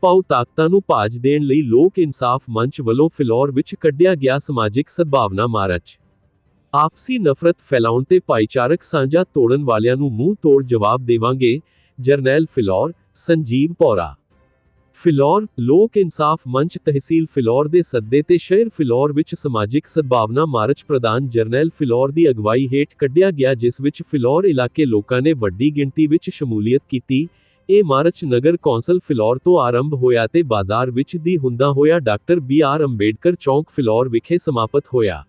ਪਾਉ ਤਾਕਤਾਂ ਨੂੰ ਭਾਜ ਦੇਣ ਲਈ ਲੋਕ ਇਨਸਾਫ ਮੰਚ ਵੱਲੋਂ ਫਿਲੌਰ ਵਿੱਚ ਕੱਢਿਆ ਗਿਆ ਸਮਾਜਿਕ ਸਦਭਾਵਨਾ ਮਾਰਚ। ਆਪਸੀ ਨਫ਼ਰਤ ਫੈਲਾਉਣ ਤੇ ਭਾਈਚਾਰਕ ਸਾਂਝਾ ਤੋੜਨ ਵਾਲਿਆਂ ਨੂੰ ਮੂੰਹ ਤੋੜ ਜਵਾਬ ਦੇਵਾਂਗੇ ਜਰਨੈਲ ਫਿਲੌਰ ਸੰਜੀਵ ਪੌਰਾ। ਫਿਲੌਰ ਲੋਕ ਇਨਸਾਫ ਮੰਚ ਤਹਿਸੀਲ ਫਿਲੌਰ ਦੇ ਸੱਦੇ ਤੇ ਸ਼ਹਿਰ ਫਿਲੌਰ ਵਿੱਚ ਸਮਾਜਿਕ ਸਦਭਾਵਨਾ ਮਾਰਚ ਪ੍ਰਧਾਨ ਜਰਨੈਲ ਫਿਲੌਰ ਦੀ ਅਗਵਾਈ ਹੇਠ ਕੱਢਿਆ ਗਿਆ ਜਿਸ ਵਿੱਚ ਫਿਲੌਰ ਇਲਾਕੇ ਲੋਕਾਂ ਨੇ ਵੱਡੀ ਗਿਣਤੀ ਵਿੱਚ ਸ਼ਮੂਲੀਅਤ ਕੀਤੀ ਇਹ ਮਾਰਚ ਨਗਰ ਕੌਂਸਲ ਫਿਲੌਰ ਤੋਂ ਆਰੰਭ ਹੋਇਆ ਤੇ ਬਾਜ਼ਾਰ ਵਿੱਚ ਦੀ ਹੁੰਦਾ ਹੋਇਆ ਡਾਕਟਰ ਬੀ ਆਰ ਅੰਬੇਡਕਰ ਚੌਂਕ ਫਿਲੌਰ ਵਿਖੇ ਸਮਾਪਤ ਹੋਇਆ।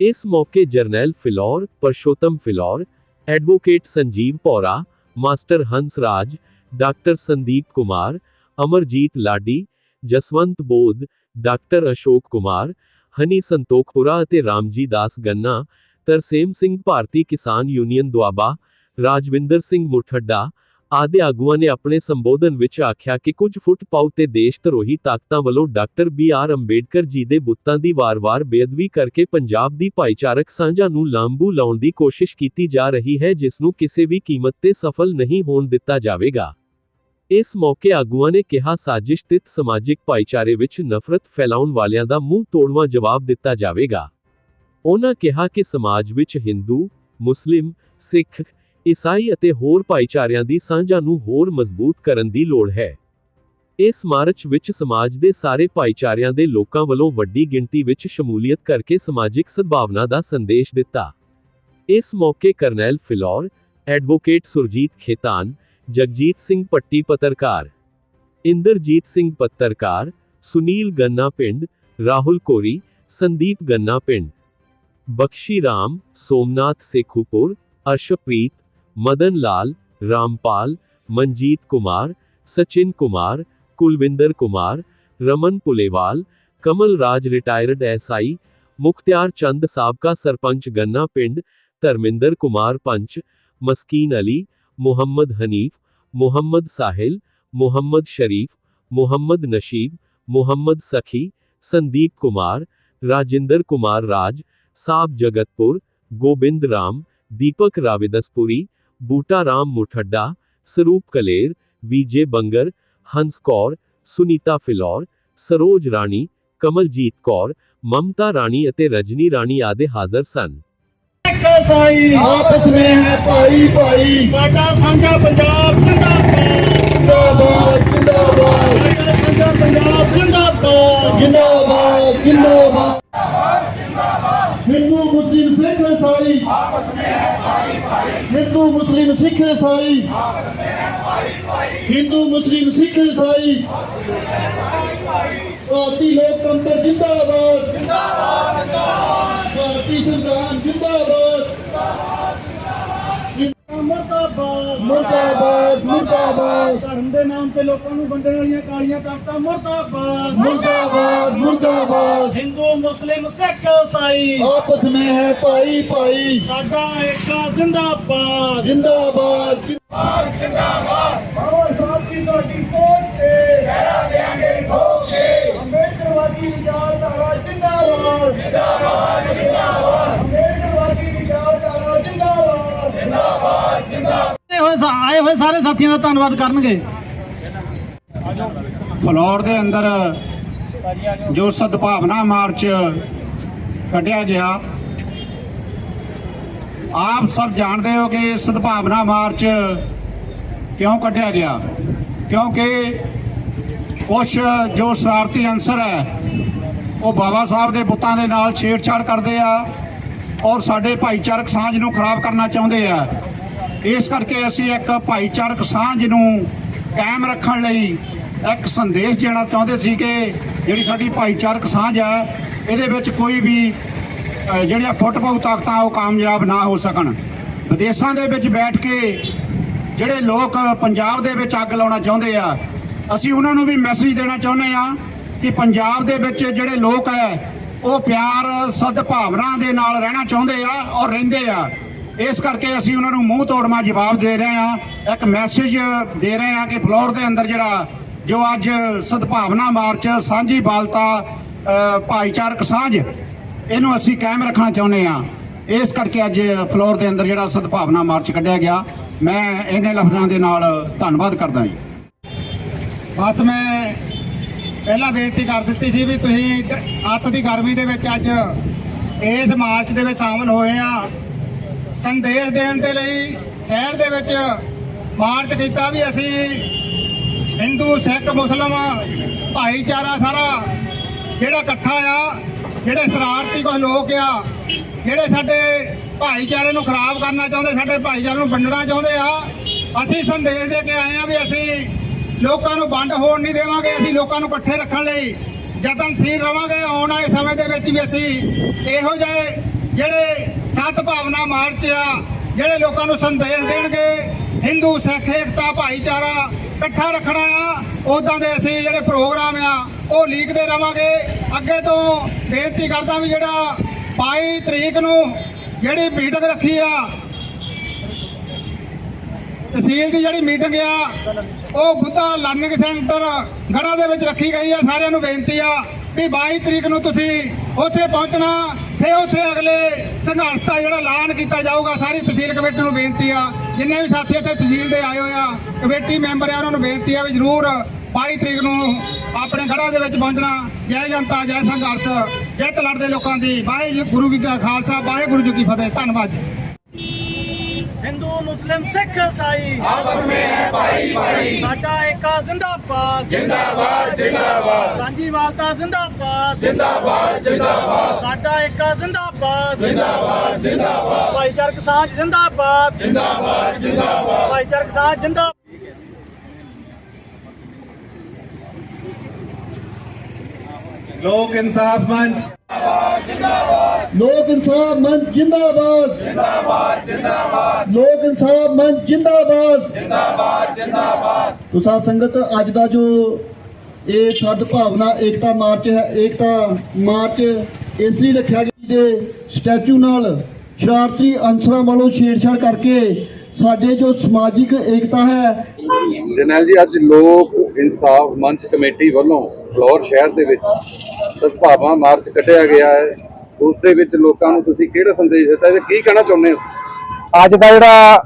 ਇਸ ਮੌਕੇ Jarnail Phillaur, Parshotam Phillaur, advocate Sanjeev Paura, master Hans Raj doctor Sandeep Kumar, Amarjit Ladi, Jaswant Bodh, doctor Ashok Kumar, Honey Santokhpura ਅਤੇ ਰਾਮਜੀ ਦਾਸ ਗੰਨਾ, ਤਰਸੇਮ ਸਿੰਘ ਭਾਰਤੀ ਕਿਸਾਨ ਯੂਨੀਅਨ ਦੁਆਬਾ, ਰਾਜਵਿੰਦਰ ਸਿੰਘ ਮੁਠੱਡਾ ਆਦਿ ਆਗੂਆਂ ਨੇ ਆਪਣੇ ਸੰਬੋਧਨ ਵਿੱਚ ਆਖਿਆ ਕਿ ਕੁਝ ਫੁੱਟ ਪਾਉ ਤੇ ਦੇਸ਼ ਧਰੋਹੀ ਤਾਕਤਾਂ ਵੱਲੋਂ doctor B R Ambedkar ji ਦੇ ਬੁੱਤਾਂ ਦੀ ਵਾਰ-ਵਾਰ ਬੇਅਦਬੀ ਕਰਕੇ ਪੰਜਾਬ ਦੀ ਭਾਈਚਾਰਕ ਸਾਂਝਾ ਨੂੰ ਲਾਂਬੂ ਲਾਉਣ ਦੀ ਕੋਸ਼ਿਸ਼ ਕੀਤੀ ਜਾ ਰਹੀ ਹੈ, ਜਿਸ ਨੂੰ ਕਿਸੇ ਵੀ ਕੀਮਤ ਤੇ ਸਫਲ ਨਹੀਂ ਹੋਣ ਦਿੱਤਾ ਜਾਵੇਗਾ। ਇਸ ਮੌਕੇ ਆਗੂਆਂ ਨੇ ਕਿਹਾ, ਸਾਜ਼ਿਸ਼ ਤਿਤ ਸਮਾਜਿਕ ਭਾਈਚਾਰੇ ਵਿੱਚ ਨਫ਼ਰਤ ਫੈਲਾਉਣ ਵਾਲਿਆਂ ਦਾ ਮੂੰਹ ਤੋੜਵਾਂ ਜਵਾਬ ਦਿੱਤਾ ਜਾਵੇਗਾ। ਉਹਨਾਂ ਕਿਹਾ ਕਿ ਸਮਾਜ ਵਿੱਚ ਹਿੰਦੂ, ਮੁਸਲਿਮ, ਸਿੱਖ ਈਸਾਈ ਅਤੇ ਹੋਰ ਭਾਈਚਾਰਿਆਂ ਦੀ ਸਾਂਝਾਂ ਨੂੰ ਹੋਰ ਮਜ਼ਬੂਤ ਕਰਨ ਦੀ ਲੋੜ ਹੈ। ਇਸ ਮਾਰਚ ਵਿੱਚ ਸਮਾਜ ਦੇ ਸਾਰੇ ਭਾਈਚਾਰਿਆਂ ਦੇ ਲੋਕਾਂ ਵੱਲੋਂ ਵੱਡੀ ਗਿਣਤੀ ਵਿੱਚ ਸ਼ਮੂਲੀਅਤ ਕਰਕੇ ਸਮਾਜਿਕ ਸਦਭਾਵਨਾ ਦਾ ਸੰਦੇਸ਼ ਦਿੱਤਾ। ਇਸ ਮੌਕੇ ਕਰਨੈਲ ਫਿਲੌਰ, ਐਡਵੋਕੇਟ ਸੁਰਜੀਤ ਖੇਤਾਨ, ਜਗਜੀਤ ਸਿੰਘ ਪੱਟੀ ਪੱਤਰਕਾਰ, ਇੰਦਰਜੀਤ ਸਿੰਘ ਪੱਤਰਕਾਰ, ਸੁਨੀਲ ਗੰਨਾ ਪਿੰਡ, ਰਾਹੁਲ ਕੋਰੀ, ਸੰਦੀਪ ਗੰਨਾ ਪਿੰਡ, ਬਖਸ਼ੀ ਰਾਮ, ਸੋਮਨਾਥ ਸੇਖੂਪੁਰ, ਅਰਸ਼ਪ੍ਰੀਤ मदन लाल, रामपाल, मंजीत कुमार, सचिन कुमार, कुलविंदर कुमार, रमन पुलेवाल, कमल राज रिटायर्ड एसआई, मुख्तियार चंद सबका सरपंच गन्ना पिंड, धर्मिंदर कुमार पंच, मस्कीन अली, मोहम्मद हनीफ, मोहम्मद साहिल, मोहम्मद शरीफ, मोहम्मद नशीब, मोहम्मद सखी, संदीप कुमार, राजेंद्र कुमार राज, साब जगतपुर गोविंद राम, दीपक राविदसपुरी ਬੂਟਾ ਰਾਮ ਮੁਠੱਡਾ ਸਰੂਪ ਕਲੇਰ ਵਿਜੇ ਬੰਗਰ ਹੰਸ ਕੌਰ ਸੁਨੀਤਾ ਫਿਲੌਰ ਸਰੋਜ ਰਾਣੀ ਕਮਲਜੀਤ ਕੌਰ ਮਮਤਾ ਰਾਣੀ ਅਤੇ ਰਜਨੀ ਰਾਣੀ ਆਦੇ ਹਾਜ਼ਰ ਸਨ ਸਾਈ ਆਪਸ ਵਿੱਚ ਹੈ ਭਾਈ ਭਾਈ ਸਾਡਾ ਸਾਂਝਾ ਪੰਜਾਬ ਜਿੰਦਾਬਾਦ ਜਿੰਦਾਬਾਦ ਸਾਡਾ ਹਿੰਦੂ, ਮੁਸਲਿਮ, ਸਿੱਖ, ਇਸਾਈ। ਆਪਸ ਵਿੱਚ ਹੈ ਭਾਈ ਭਾਈ ਹਿੰਦੂ, ਮੁਸਲਿਮ, ਸਿੱਖ, ਇਸਾਈ। ਆਪਸ ਵਿੱਚ ਹੈ ਭਾਈ ਭਾਈ ਹਿੰਦੂ, ਮੁਸਲਿਮ, ਸਿੱਖ, ਇਸਾਈ। ਭਾਰਤੀ ਲੋਕਤੰਤਰ ਜਿੰਦਾਬਾਦ। ਜਿੰਦਾਬਾਦ ਜਿੰਦਾਬਾਦ ਭਾਰਤੀ ਸੰਵਿਧਾਨ ਜਿੰਦਾਬਾਦ ਜਿੰਦਾਬਾਦ। ਮੁਰਦਾਬਾਦ ਮੁਰਦਾਬਾਦ ਮੁਰਦਾਬਾਦ ਧਰਮ ਦੇ ਨਾਮ ਤੇ ਲੋਕਾਂ ਨੂੰ ਵੰਡਣ ਵਾਲੀਆਂ ਕਾਲੀਆਂ ਤਾਕਤਾਂ ਮੁਰਦਾਬਾਦ ਮੁਰਦਾਬਾਦ ਮੁਰਦਾਬਾਦ ਹਿੰਦੂ ਮੁਸਲਿਮ ਸਿੱਖ ਈਸਾਈ ਆਪਸ ਵਿੱਚ ਹੈ ਭਾਈ ਭਾਈ ਸਾਡਾ ਏਕਾ ਜ਼ਿੰਦਾਬਾਦ ਜ਼ਿੰਦਾਬਾਦ ਜ਼ਿੰਦਾਬਾਦ ਬਾਬਾ ਸਾਹਿਬ ਦੀ ਤੁਹਾਡੀ ਕੋਲ ਤੇ ਲਹਿਰਾ ਦੇਾਂਗੇ ਖੋਕੇ ਅੰਬੇਦਕਰਵਾਦੀ ਵਿਚਾਰਧਾਰਾ ਜ਼ਿੰਦਾਬਾਦ ਜ਼ਿੰਦਾਬਾਦ ਆਏ ਸਾਰੇ ਸਾਥੀਆਂ ਦਾ ਧੰਨਵਾਦ ਕਰਨਗੇ। ਫਲੋਰ ਦੇ ਅੰਦਰ ਜੋ ਸਦਭਾਵਨਾ ਮਾਰਚ ਕੱਢਿਆ ਗਿਆ, ਆਪ ਸਭ ਜਾਣਦੇ ਹੋ ਕਿ ਸਦਭਾਵਨਾ ਮਾਰਚ ਕਿਉਂ ਕੱਢਿਆ ਗਿਆ? ਕਿਉਂਕਿ ਕੁਝ ਜੋ ਸ਼ਰਾਰਤੀ ਅੰਸਰ ਹੈ, ਉਹ ਬਾਬਾ ਸਾਹਿਬ ਦੇ ਬੁੱਤਾਂ ਦੇ ਨਾਲ ਛੇੜਛਾੜ ਕਰਦੇ ਆ ਔਰ ਸਾਡੇ ਭਾਈਚਾਰਕ ਸਾਂਝ ਨੂੰ ਖਰਾਬ ਕਰਨਾ ਚਾਹੁੰਦੇ ਆ। ਇਸ ਕਰਕੇ ਅਸੀਂ ਇੱਕ ਭਾਈਚਾਰਕ ਸਾਂਝ ਨੂੰ ਕਾਇਮ ਰੱਖਣ ਲਈ ਇੱਕ ਸੰਦੇਸ਼ ਦੇਣਾ ਚਾਹੁੰਦੇ ਸੀ ਕਿ ਜਿਹੜੀ ਸਾਡੀ ਭਾਈਚਾਰਕ ਸਾਂਝ ਹੈ ਇਹਦੇ ਵਿੱਚ ਕੋਈ ਵੀ ਅਹ, ਜਿਹੜੀਆਂ ਫੁੱਟਪਾਉ ਤਾਕਤਾਂ ਉਹ ਕਾਮਯਾਬ ਨਾ ਹੋ ਸਕਣ। ਵਿਦੇਸ਼ਾਂ ਦੇ ਵਿੱਚ ਬੈਠ ਕੇ ਜਿਹੜੇ ਲੋਕ ਪੰਜਾਬ ਦੇ ਵਿੱਚ ਅੱਗ ਲਾਉਣਾ ਚਾਹੁੰਦੇ ਆ ਅਸੀਂ ਉਹਨਾਂ ਨੂੰ ਵੀ ਮੈਸੇਜ ਦੇਣਾ ਚਾਹੁੰਦੇ ਆ ਕਿ ਪੰਜਾਬ ਦੇ ਵਿੱਚ ਜਿਹੜੇ ਲੋਕ ਹੈ ਉਹ ਪਿਆਰ ਸਦਭਾਵਨਾ ਦੇ ਨਾਲ ਰਹਿਣਾ ਚਾਹੁੰਦੇ ਆ ਔਰ ਰਹਿੰਦੇ ਆ। ਇਸ ਕਰਕੇ ਅਸੀਂ ਉਹਨਾਂ ਨੂੰ ਮੂੰਹ ਤੋੜਮਾ ਜਵਾਬ ਦੇ ਰਹੇ ਹਾਂ। ਇੱਕ ਮੈਸੇਜ ਦੇ ਰਹੇ ਹਾਂ ਕਿ ਫਲੋਰ ਦੇ ਅੰਦਰ ਜਿਹੜਾ ਜੋ ਅੱਜ ਸਦਭਾਵਨਾ ਮਾਰਚ, ਸਾਂਝੀ ਬਾਲਤਾ ਭਾਈਚਾਰਕ ਸਾਂਝ, ਇਹਨੂੰ ਅਸੀਂ ਕਾਇਮ ਰੱਖਣਾ ਚਾਹੁੰਦੇ ਹਾਂ। ਇਸ ਕਰਕੇ ਅੱਜ ਫਲੋਰ ਦੇ ਅੰਦਰ ਜਿਹੜਾ ਸਦਭਾਵਨਾ ਮਾਰਚ ਕੱਢਿਆ ਗਿਆ। ਮੈਂ ਇਹਨੇ ਲਫ਼ਜ਼ਾਂ ਦੇ ਨਾਲ ਧੰਨਵਾਦ ਕਰਦਾ ਜੀ। ਬਸ ਮੈਂ ਪਹਿਲਾਂ ਬੇਨਤੀ ਕਰ ਦਿੱਤੀ ਸੀ ਵੀ ਤੁਸੀਂ ਅੱਤ ਦੀ ਗਰਮੀ ਦੇ ਵਿੱਚ ਅੱਜ ਇਸ ਮਾਰਚ ਦੇ ਵਿੱਚ ਸ਼ਾਮਲ ਹੋਏ ਆ। ਸੰਦੇਸ਼ ਦੇਣ ਦੇ ਲਈ ਸ਼ਹਿਰ ਦੇ ਵਿੱਚ ਮਾਰਚ ਕੀਤਾ ਵੀ ਅਸੀਂ ਹਿੰਦੂ, ਸਿੱਖ, ਮੁਸਲਮ ਭਾਈਚਾਰਾ ਸਾਰਾ ਜਿਹੜਾ ਇਕੱਠਾ ਆ, ਜਿਹੜੇ ਸ਼ਰਾਰਤੀ ਕੁਝ ਲੋਕ ਆ, ਜਿਹੜੇ ਸਾਡੇ ਭਾਈਚਾਰੇ ਨੂੰ ਖਰਾਬ ਕਰਨਾ ਚਾਹੁੰਦੇ, ਸਾਡੇ ਭਾਈਚਾਰੇ ਨੂੰ ਵੰਡਣਾ ਚਾਹੁੰਦੇ ਆ, ਅਸੀਂ ਸੰਦੇਸ਼ ਦੇ ਕੇ ਆਏ ਆ ਵੀ ਅਸੀਂ ਲੋਕਾਂ ਨੂੰ ਵੰਡ ਹੋਣ ਨਹੀਂ ਦੇਵਾਂਗੇ, ਅਸੀਂ ਲੋਕਾਂ ਨੂੰ ਇਕੱਠੇ ਰੱਖਣ ਲਈ ਯਤਨਸ਼ੀਲ ਰਵਾਂਗੇ, ਆਉਣ ਵਾਲੇ ਸਮੇਂ ਦੇ ਵਿੱਚ ਵੀ ਅਸੀਂ ਇਹੋ ਜਿਹੇ ਜਿਹੜੇ ਸਤ ਭਾਵਨਾ ਮਾਰਚ ਆ, ਜਿਹੜੇ ਲੋਕਾਂ ਨੂੰ ਸੰਦੇਸ਼ ਦੇਣਗੇ ਹਿੰਦੂ ਸਿੱਖ ਏਕਤਾ ਭਾਈਚਾਰਾ ਇਕੱਠਾ ਰੱਖਣਾ ਆ ਉਦਾਂ ਦੇ ਅਸੀਂ ਜਿਹੜੇ ਪ੍ਰੋਗਰਾਮ ਆ, ਉਹ ਲੀਕਦੇ ਰਵਾਂਗੇ। ਅੱਗੇ ਤੋਂ ਬੇਨਤੀ ਕਰਦਾ ਵੀ ਜਿਹੜਾ 22 ਤਰੀਕ ਨੂੰ ਜਿਹੜੀ ਮੀਟਿੰਗ ਰੱਖੀ ਆ, ਤਹਿਸੀਲ ਦੀ ਜਿਹੜੀ ਮੀਟਿੰਗ ਆ, ਉਹ ਬੁੱਧਾ ਲਰਨਿੰਗ ਸੈਂਟਰ ਗੜਾ ਦੇ ਵਿੱਚ ਰੱਖੀ ਗਈ ਆ। ਸਾਰਿਆਂ ਨੂੰ ਬੇਨਤੀ ਆ ਵੀ 22 ਤਰੀਕ ਨੂੰ ਤੁਸੀਂ ਉੱਥੇ ਪਹੁੰਚਣਾ। ਫਿਰ ਉੱਥੇ ਅਗਲੇ ਸੰਘਰਸ਼ ਦਾ ਜਿਹੜਾ ਐਲਾਨ ਕੀਤਾ ਜਾਊਗਾ, ਸਾਰੀ ਤਹਿਸੀਲ ਕਮੇਟੀ ਨੂੰ ਬੇਨਤੀ ਆ। ਜਿੰਨੇ ਵੀ ਸਾਥੀ ਇੱਥੇ ਤਹਿਸੀਲ ਦੇ ਆਏ ਹੋਏ ਆ, ਕਮੇਟੀ ਮੈਂਬਰ ਆ, ਉਹਨਾਂ ਨੂੰ ਬੇਨਤੀ ਆ ਵੀ ਜ਼ਰੂਰ 22 ਤਰੀਕ ਨੂੰ ਆਪਣੇ ਗੜਾ ਦੇ ਵਿੱਚ ਪਹੁੰਚਣਾ। ਜੈ ਜਨਤਾ, ਜੈ ਸੰਘਰਸ਼ ਜਿੱਤ ਲੜਦੇ ਲੋਕਾਂ ਦੀ। ਵਾਹਿਗੁਰੂ ਜੀ ਕਾ ਖਾਲਸਾ, ਵਾਹਿਗੁਰੂ ਜੀ ਕੀ ਫਤਿਹ। ਧੰਨਵਾਦ ਹਿੰਦੂ ਮੁਸਲਿਮ ਸਿੱਖ ਇਸਾਈ। ਆਪਸ ਮੇਂ ਹੈ ਭਾਈ ਭਾਈ। ਸਾਡਾ ਏਕਾ ਜ਼ਿੰਦਾਬਾਦ। ਜ਼ਿੰਦਾਬਾਦ ਜ਼ਿੰਦਾਬਾਦ। ਸਾਂਝੀ ਵਾਲਤਾ ਜ਼ਿੰਦਾਬਾਦ। ਜ਼ਿੰਦਾਬਾਦ ਜ਼ਿੰਦਾਬਾਦ। ਸਾਡਾ ਏਕਾ ਜ਼ਿੰਦਾਬਾਦ। ਜ਼ਿੰਦਾਬਾਦ ਜ਼ਿੰਦਾਬਾਦ। ਭਾਈਚਾਰਕ ਸਾਂਝ ਜ਼ਿੰਦਾਬਾਦ। ਜ਼ਿੰਦਾਬਾਦ ਜ਼ਿੰਦਾਬਾਦ। ਭਾਈਚਾਰਕ ਸਾਂਝ ਜ਼ਿੰਦਾਬਾਦ। ਲੋਕ ਇਨਸਾਫ ਮੰਚ। ਲੋਕ ਇਨਸਾਫ ਮੰਚ ਜਿੰਦਾਬਾਦ। ਜਿੰਦਾਬਾਦ ਜਿੰਦਾਬਾਦ ਲੋਕ ਇਨਸਾਫ ਮੰਚ ਜਿੰਦਾਬਾਦ। ਜਿੰਦਾਬਾਦ ਜਿੰਦਾਬਾਦ ਤੁਸਾਂ ਸੰਗਤ ਅੱਜ ਦਾ ਜੋ ਇਹ ਸਦ ਭਾਵਨਾ ਏਕਤਾ ਮਾਰਚ ਹੈ ਏਕਤਾ ਮਾਰਚ ਇਸ ਲਈ ਰੱਖਿਆ ਗਿਆ ਦੇ ਸਟੈਚੂ ਨਾਲ ਸ਼ਰਾਰਤੀ ਵੱਲੋਂ ਛੇੜਛਾੜ ਕਰਕੇ ਸਾਡੇ ਜੋ ਸਮਾਜਿਕ ਏਕਤਾ ਹੈ। ਜਰਨੈਲ ਜੀ ਅੱਜ ਲੋਕ ਇਨਸਾਫ ਮੰਚ ਕਮੇਟੀ ਵੱਲੋਂ ਫਲੋਰ ਸ਼ਹਿਰ ਦੇ ਵਿੱਚ ਸਦਭਾਵਨਾ ਮਾਰਚ ਕੱਢਿਆ ਗਿਆ ਹੈ। ਉਸ ਦੇ ਵਿੱਚ ਲੋਕਾਂ ਨੂੰ ਤੁਸੀਂ ਕਿਹੜਾ ਸੰਦੇਸ਼ ਦਿੱਤਾ ਤੇ ਕੀ ਕਹਿਣਾ ਚਾਹੁੰਦੇ ਹੋ? ਅੱਜ ਦਾ ਜਿਹੜਾ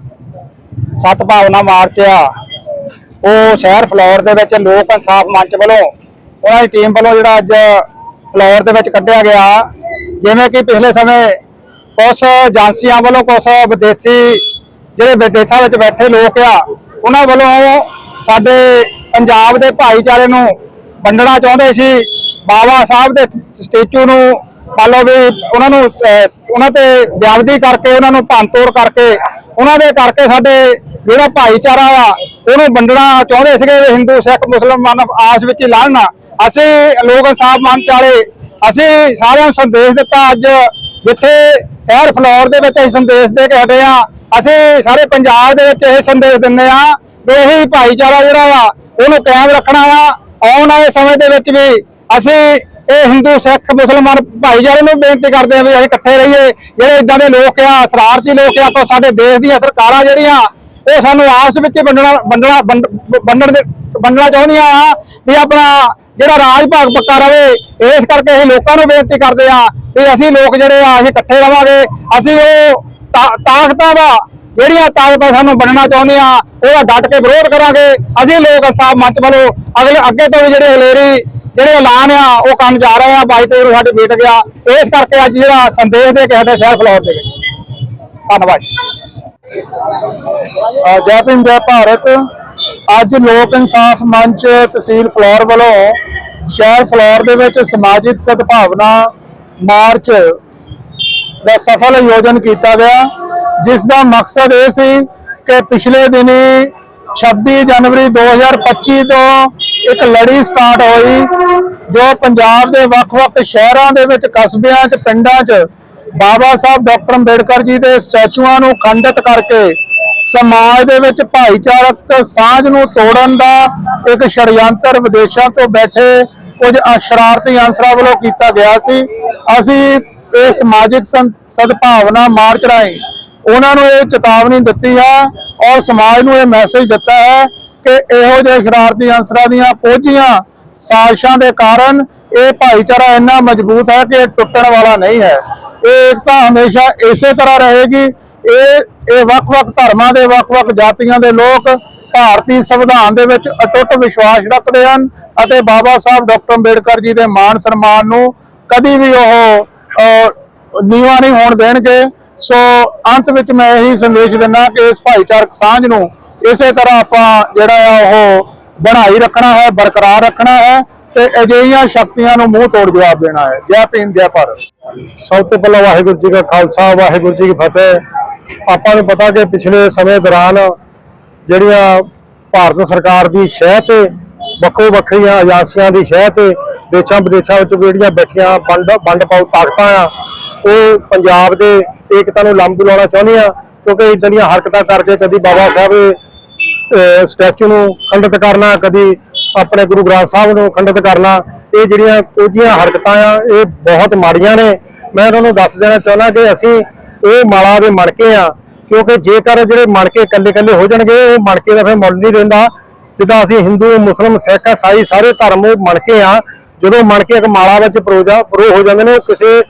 ਸਤ ਭਾਵਨਾ ਮਾਰਚ ਆ, ਉਹ ਸ਼ਹਿਰ ਫਲੋਰ ਦੇ ਵਿੱਚ ਲੋਕ ਇਨਸਾਫ ਮੰਚ ਵੱਲੋਂ, ਉਹਨਾਂ ਦੀ ਟੀਮ ਵੱਲੋਂ ਜਿਹੜਾ ਅੱਜ ਫਲੋਰ ਦੇ ਵਿੱਚ ਕੱਢਿਆ ਗਿਆ। ਜਿਵੇਂ ਕਿ ਪਿਛਲੇ ਸਮੇਂ ਕੁਝ ਏਜੰਸੀਆਂ ਵੱਲੋਂ ਕੁਝ ਵਿਦੇਸ਼ੀ ਜਿਹੜੇ ਵਿਦੇਸ਼ਾਂ ਵਿੱਚ ਬੈਠੇ ਲੋਕ ਆ, ਉਹਨਾਂ ਵੱਲੋਂ ਸਾਡੇ ਪੰਜਾਬ ਦੇ ਭਾਈਚਾਰੇ ਨੂੰ ਵੰਡਣਾ ਚਾਹੁੰਦੇ ਸੀ। ਬਾਬਾ ਸਾਹਿਬ ਦੇ ਸਟੇਚੂ ਨੂੰ ਮੰਨ ਲਓ ਵੀ ਉਹਨਾਂ ਨੂੰ ਉਹਨਾਂ ਤੇ ਵਿਆਵਦੀ ਕਰਕੇ, ਉਹਨਾਂ ਨੂੰ ਭੰਨਤੋੜ ਕਰਕੇ, ਉਹਨਾਂ ਦੇ ਕਰਕੇ ਸਾਡੇ ਜਿਹੜਾ ਭਾਈਚਾਰਾ ਆ, ਉਹਨੂੰ ਵੰਡਣਾ ਚਾਹੁੰਦੇ ਸੀਗੇ ਹਿੰਦੂ, ਸਿੱਖ, ਮੁਸਲਮਾਨ ਆਪਸ ਵਿੱਚ ਹੀ ਲੜਨ। ਅਸੀਂ ਲੋਕ ਇਨਸਾਫ ਮੰਚ ਵਾਲੇ ਅਸੀਂ ਸਾਰਿਆਂ ਨੂੰ ਸੰਦੇਸ਼ ਦਿੱਤਾ ਅੱਜ, ਜਿੱਥੇ ਸ਼ਹਿਰ ਫਲੋਰ ਦੇ ਵਿੱਚ ਅਸੀਂ ਸੰਦੇਸ਼ ਦੇ ਕੇ ਹਟੇ ਆ ਅਸੀਂ ਸਾਰੇ ਪੰਜਾਬ ਦੇ ਵਿੱਚ ਇਹ ਸੰਦੇਸ਼ ਦਿੰਦੇ ਆ ਵੀ ਇਹੀ ਭਾਈਚਾਰਾ ਜਿਹੜਾ ਆ, ਉਹਨੂੰ ਕਾਇਮ ਰੱਖਣਾ ਆ। ਆਉਣ ਵਾਲੇ ਸਮੇਂ ਦੇ ਵਿੱਚ ਵੀ ਅਸੀਂ ਇਹ ਹਿੰਦੂ, ਸਿੱਖ, ਮੁਸਲਮਾਨ ਭਾਈਚਾਰੇ ਨੂੰ ਬੇਨਤੀ ਕਰਦੇ ਆ ਵੀ ਅਸੀਂ ਇਕੱਠੇ ਰਹੀਏ। ਜਿਹੜੇ ਇਦਾਂ ਦੇ ਲੋਕ ਆ, ਸ਼ਰਾਰਤੀ ਲੋਕ ਆ ਆਪਾਂ ਸਾਡੇ ਦੇਸ਼ ਦੀਆਂ ਸਰਕਾਰਾਂ ਜਿਹੜੀਆਂ, ਉਹ ਸਾਨੂੰ ਆਪਸ ਵਿੱਚ ਵੰਡਣਾ ਵੰਡਣਾ, ਵੰਡ- ਵੰਡਣ ਦੇ, ਵੰਡਣਾ ਚਾਹੁੰਦੀਆਂ ਆ ਵੀ ਆਪਣਾ ਜਿਹੜਾ ਰਾਜ ਭਾਗ ਪੱਕਾ ਰਵੇ, ਇਸ ਕਰਕੇ ਅਸੀਂ ਲੋਕਾਂ ਨੂੰ ਬੇਨਤੀ ਕਰਦੇ ਆ ਵੀ ਅਸੀਂ ਲੋਕ ਜਿਹੜੇ ਆ, ਅਸੀਂ ਇਕੱਠੇ ਰਵਾਂਗੇ। ਅਸੀਂ ਉਹ ਤਾ- ਤਾਕਤਾਂ ਦਾ ਜਿਹੜੀਆਂ ਤਾਕਤਾਂ ਸਾਨੂੰ ਬਣਨਾ ਚਾਹੁੰਦੀਆਂ ਉਹਦਾ ਡਟ ਕੇ ਵਿਰੋਧ ਕਰਾਂਗੇ। ਅਸੀਂ ਲੋਕ ਇਨਸਾਫ ਮੰਚ ਵੱਲੋਂ ਅਗਲੇ ਅੱਗੇ ਤੋਂ ਵੀ ਜਿਹੜੇ ਹਲੇਰੀ ਜਿਹੜੇ ਐਲਾਨ ਆ, ਉਹ ਕੰਮ ਜਾ ਰਹੇ ਆ। 22 ਤਰੀਕ ਸਾਡੇ ਮੀਟ ਗਿਆ। ਇਸ ਕਰਕੇ ਅੱਜ ਜਿਹੜਾ ਸੰਦੇਸ਼ ਦੇ ਕੇ ਸਾਡੇ ਸ਼ਹਿਰ ਫਲੋਰ ਦੇ ਵਿੱਚ। ਧੰਨਵਾਦ ਜੈ ਭੀਮ, ਜੈ ਭਾਰਤ। ਅੱਜ ਲੋਕ ਇਨਸਾਫ ਮੰਚ ਤਹਿਸੀਲ ਫਲੋਰ ਵੱਲੋਂ ਸ਼ਹਿਰ ਫਲੋਰ ਦੇ ਵਿੱਚ ਸਮਾਜਿਕ ਸਦਭਾਵਨਾ ਮਾਰਚ ਦਾ ਸਫਲ ਆਯੋਜਨ ਕੀਤਾ ਗਿਆ। ਜਿਸ ਦਾ ਮਕਸਦ ਇਹ ਸੀ ਕਿ ਪਿਛਲੇ ਦਿਨੀ 26 ਜਨਵਰੀ 2025 ਤੋਂ ਇੱਕ ਲੜੀ ਸਟਾਰਟ ਹੋਈ, ਜੋ ਪੰਜਾਬ ਦੇ ਵੱਖ-ਵੱਖ ਸ਼ਹਿਰਾਂ ਦੇ ਵਿੱਚ ਕਸਬਿਆਂ 'ਚ, ਪਿੰਡਾਂ 'ਚ ਬਾਬਾ ਸਾਹਿਬ ਡਾਕਟਰ ਅੰਬੇਡਕਰ ਜੀ ਦੇ ਸਟੈਚੂਆਂ ਨੂੰ ਖੰਡਿਤ ਕਰਕੇ ਸਮਾਜ ਦੇ ਵਿੱਚ ਭਾਈਚਾਰਕ ਸਾਂਝ ਨੂੰ ਤੋੜਨ ਦਾ ਇੱਕ ਛੜਯੰਤਰ ਵਿਦੇਸ਼ਾਂ ਤੋਂ ਬੈਠੇ ਕੁਝ ਅ- ਸ਼ਰਾਰਤੀ ਅਨਸਰਾਂ ਵੱਲੋਂ ਕੀਤਾ ਗਿਆ ਸੀ। ਅਸੀਂ ਇਹ ਸਮਾਜਿਕ ਸੰ- ਸਦਭਾਵਨਾ ਮਾਰਚ ਰਾਹੀਂ ਉਹਨਾਂ ਨੂੰ ਇਹ ਚੇਤਾਵਨੀ ਦਿੱਤੀ ਹੈ ਔਰ ਸਮਾਜ ਨੂੰ ਇਹ ਮੈਸੇਜ ਦਿੱਤਾ ਹੈ ਕਿ ਇਹੋ ਜਿਹੇ ਸ਼ਰਾਰਤੀ ਅਨਸਰਾਂ ਦੀਆਂ ਪੋਝੀਆਂ ਸਾਜ਼ਿਸ਼ਾਂ ਦੇ ਕਾਰਨ ਇਹ ਭਾਈਚਾਰਾ ਇੰਨਾ ਮਜ਼ਬੂਤ ਹੈ ਕਿ ਇਹ ਟੁੱਟਣ ਵਾਲਾ ਨਹੀਂ ਹੈ। ਇਹ ਏਕਤਾ ਹਮੇਸ਼ਾ ਇਸੇ ਤਰ੍ਹਾਂ ਰਹੇਗੀ। ਇਹ ਇਹ ਵੱਖ-ਵੱਖ ਧਰਮਾਂ ਦੇ ਵੱਖ-ਵੱਖ ਜਾਤੀਆਂ ਦੇ ਲੋਕ ਭਾਰਤੀ ਸੰਵਿਧਾਨ ਦੇ ਵਿੱਚ ਅਟੁੱਟ ਵਿਸ਼ਵਾਸ ਰੱਖਦੇ ਹਨ ਅਤੇ ਬਾਬਾ ਸਾਹਿਬ ਡਾਕਟਰ ਅੰਬੇਡਕਰ ਜੀ ਦੇ ਮਾਣ ਸਨਮਾਨ ਨੂੰ ਕਦੀ ਵੀ ਉਹ ਅਹ, ਨੀਵਾਂ ਨਹੀਂ ਹੋਣ ਦੇਣਗੇ। ਸੋ ਅੰਤ ਵਿੱਚ ਮੈਂ ਇਹੀ ਸੰਦੇਸ਼ ਦਿੰਦਾ ਕਿ ਇਸ ਭਾਈਚਾਰਕ ਸਾਂਝ ਨੂੰ ਇਸੇ ਤਰ੍ਹਾਂ ਆਪਾਂ ਜਿਹੜਾ ਆ ਉਹ ਬਣਾਈ ਰੱਖਣਾ ਹੈ, ਬਰਕਰਾਰ ਰੱਖਣਾ ਹੈ ਤੇ ਅਜਿਹੀਆਂ ਸ਼ਕਤੀਆਂ ਨੂੰ ਮੂੰਹ ਤੋੜ ਜਵਾਬ ਦੇਣਾ ਹੈ। ਜੈ ਭੀਮ, ਜੈ ਭਾਰਤ। ਸਭ ਤੋਂ ਪਹਿਲਾਂ ਵਾਹਿਗੁਰੂ ਜੀ ਕਾ ਖਾਲਸਾ, ਵਾਹਿਗੁਰੂ ਜੀ ਕੀ ਫਤਿਹ। ਆਪਾਂ ਨੂੰ ਪਤਾ ਕਿ ਪਿਛਲੇ ਸਮੇਂ ਦੌਰਾਨ ਜਿਹੜੀਆਂ ਭਾਰਤ ਸਰਕਾਰ ਦੀ ਸ਼ਹਿ ਤੇ, ਵੱਖੋ ਵੱਖਰੀਆਂ ਏਜੰਸੀਆਂ ਦੀ ਸ਼ਹਿ ਤੇ ਦੇਸ਼ਾਂ ਵਿਦੇਸ਼ਾਂ ਵਿੱਚ ਜਿਹੜੀਆਂ ਬੈਠੀਆਂ ਵੰਡ ਵੰਡ ਪਾਉ ਤਾਕਤਾਂ ਆ ਉਹ ਪੰਜਾਬ ਦੇ ਏਕਤਾ ਨੂੰ ਲੰਬ ਲਾਉਣਾ ਚਾਹੁੰਦੀਆਂ ਕਿਉਂਕਿ ਇਦਾਂ ਦੀਆਂ ਹਰਕਤਾਂ ਕਰਕੇ ਕਦੀ ਬਾਬਾ ਸਾਹਿਬ ਸਟੈਚੂ ਨੂੰ ਖੰਡਿਤ ਕਰਨਾ, ਕਦੀ ਆਪਣੇ ਗੁਰੂ ਗ੍ਰੰਥ ਸਾਹਿਬ ਨੂੰ ਖੰਡਿਤ ਕਰਨਾ, ਇਹ ਜਿਹੜੀਆਂ ਕੋਝੀਆਂ ਹਰਕਤਾਂ ਆ, ਇਹ ਬਹੁਤ ਮਾੜੀਆਂ ਨੇ। ਮੈਂ ਤੁਹਾਨੂੰ ਦੱਸ ਦੇਣਾ ਚਾਹੁੰਦਾ ਕਿ ਅਸੀਂ ਇਹ ਮਾਲਾ ਦੇ ਮਣਕੇ ਆ, ਕਿਉਂਕਿ ਜੇਕਰ ਜਿਹੜੇ ਮਣਕੇ ਇਕੱਲੇ ਇਕੱਲੇ ਹੋ ਜਾਣਗੇ, ਇਹ ਮਣਕੇ ਦਾ ਫਿਰ ਮੁੱਲ ਨਹੀਂ ਰਹਿੰਦਾ। ਜਿੱਦਾਂ ਅਸੀਂ ਹਿੰਦੂ, ਮੁਸਲਮ, ਸਿੱਖ, ਈਸਾਈ ਸਾਰੇ ਧਰਮ ਉਹ ਮਣਕੇ ਆ, ਜਦੋਂ ਮਣਕੇ ਇੱਕ ਮਾਲਾ ਵਿੱਚ ਪਰੋਜਾ ਪਰੋ ਹੋ ਜਾਂਦੇ ਨੇ, ਕਿਸੇ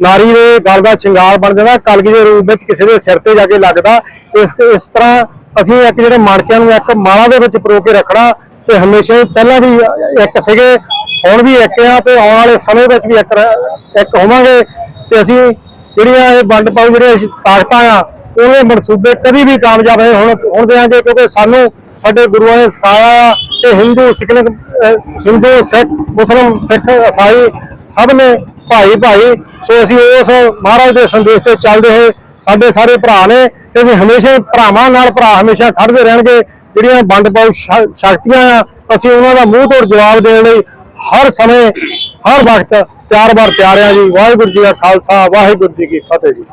ਨਾਰੀ ਦੇ ਗਲ ਦਾ ਸ਼ਿੰਗਾਰ ਬਣ ਜਾਂਦਾ, ਕਲਗੀ ਦੇ ਰੂਪ ਵਿੱਚ ਕਿਸੇ ਦੇ ਸਿਰ ਤੇ ਜਾ ਕੇ ਲੱਗਦਾ। ਇਸ ਇਸ ਤਰ੍ਹਾਂ ਅਸੀਂ ਇੱਕ ਜਿਹੜੇ ਮਣਕਿਆਂ ਨੂੰ ਇੱਕ ਮਾਲਾ ਦੇ ਵਿੱਚ ਪਰੋ ਕੇ ਰੱਖਣਾ ਤੇ ਹਮੇਸ਼ਾ ਹੀ ਪਹਿਲਾਂ ਵੀ ਇੱਕ ਸੀਗੇ, ਹੁਣ ਵੀ ਇੱਕ ਆ ਤੇ ਆਉਣ ਵਾਲੇ ਸਮੇਂ ਵਿੱਚ ਵੀ ਇੱਕ ਇੱਕ ਹੋਵਾਂਗੇ। ਤੇ ਅਸੀਂ ਜਿਹੜੀਆਂ ਇਹ ਵੰਡ ਪਾਉ ਜਿਹੜੀਆਂ ਤਾਕਤਾਂ ਆ ਉਹਦੇ ਮਨਸੂਬੇ ਕਦੀ ਵੀ ਕਾਮਯਾਬ ਨਹੀਂ ਹੁਣ ਹੁਣ ਦੇਾਂਗੇ ਕਿਉਂਕਿ ਸਾਨੂੰ ਸਾਡੇ ਗੁਰੂਆਂ ਨੇ ਸਿਖਾਇਆ ਆ ਕਿ ਹਿੰਦੂ ਸਿੱਖ ਹਿੰਦੂ, ਸਿੱਖ, ਮੁਸਲਮ, ਸਿੱਖ, ਇਸਾਈ ਸਭ ਨੇ ਭਾਈ ਭਾਈ, ਸੋ ਅਸੀਂ ਉਸ ਮਹਾਰਾਜ ਦੇ ਸੰਦੇਸ਼ ਤੇ ਚੱਲਦੇ ਹੋਏ ਸਾਡੇ ਸਾਰੇ ਭਰਾ ਨੇ ਤੇ ਅਸੀਂ ਹਮੇਸ਼ਾ ਭਰਾਵਾਂ ਨਾਲ ਭਰਾ ਹਮੇਸ਼ਾ ਖੜਦੇ ਰਹਿਣਗੇ। ਜਿਹੜੀਆਂ ਵੰਡ ਪਾਉ ਸ਼- ਸ਼ਕਤੀਆਂ ਆ, ਅਸੀਂ ਉਹਨਾਂ ਦਾ ਮੂੰਹ ਤੋੜ ਜਵਾਬ ਦੇਣ ਲਈ ਹਰ ਸਮੇਂ, ਹਰ ਵਕਤ ਤਿਆਰ ਬਰ ਤਿਆਰ ਆ ਜੀ। ਵਾਹਿਗੁਰੂ ਜੀ ਕਾ ਖਾਲਸਾ, ਵਾਹਿਗੁਰੂ ਜੀ ਕੀ ਫਤਿਹ ਜੀ।